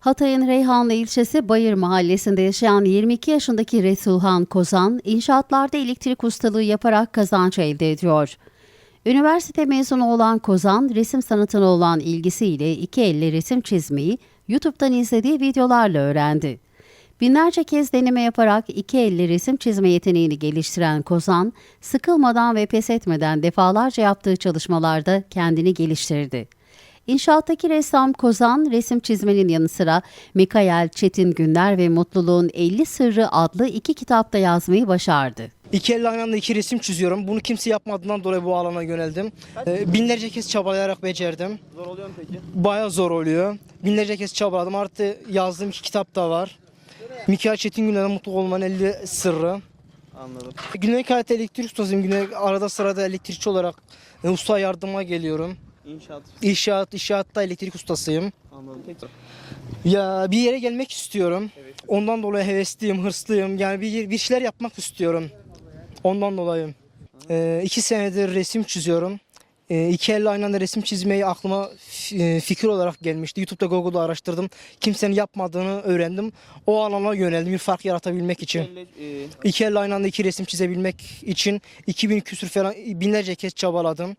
Hatay'ın Reyhanlı ilçesi Bayır mahallesinde yaşayan 22 yaşındaki Resulhan Kozan, inşaatlarda elektrik ustalığı yaparak kazanç elde ediyor. Üniversite mezunu olan Kozan, resim sanatına olan ilgisiyle iki elle resim çizmeyi YouTube'dan izlediği videolarla öğrendi. Binlerce kez deneme yaparak iki elle resim çizme yeteneğini geliştiren Kozan, sıkılmadan ve pes etmeden defalarca yaptığı çalışmalarda kendini geliştirdi. İnşaattaki ressam Kozan, resim çizmenin yanı sıra Mikael Çetin Günler ve Mutluluğun 50 Sırrı adlı iki kitapta yazmayı başardı. İki elle aynı anda iki resim çiziyorum. Bunu kimse yapmadığından dolayı bu alana yöneldim. Ee, binlerce kez çabalayarak becerdim. Zor oluyor mu peki? Bayağı zor oluyor. Binlerce kez çabaladım. Artı yazdığım iki kitap da var. Mikael Çetin Günler'in Mutlu Olmanın 50 Sırrı. Anladım. Günlük hayatta elektrik ustasıyım. Günlük arada sırada elektrikçi olarak e, usta yardıma geliyorum. İnşaat. İnşaat, inşaatta elektrik ustasıyım. Anladım. Peki. Ya bir yere gelmek istiyorum. Ondan dolayı hevesliyim, hırslıyım. Yani bir, bir şeyler yapmak istiyorum. Ondan dolayı. Ee, iki senedir resim çiziyorum. Ee, iki elle aynı anda resim çizmeyi aklıma e, fikir olarak gelmişti. YouTube'da Google'da araştırdım. Kimsenin yapmadığını öğrendim. O alana yöneldim bir fark yaratabilmek için. Elle, e, İki elle aynı anda iki resim çizebilmek için 2000 küsür falan binlerce kez çabaladım.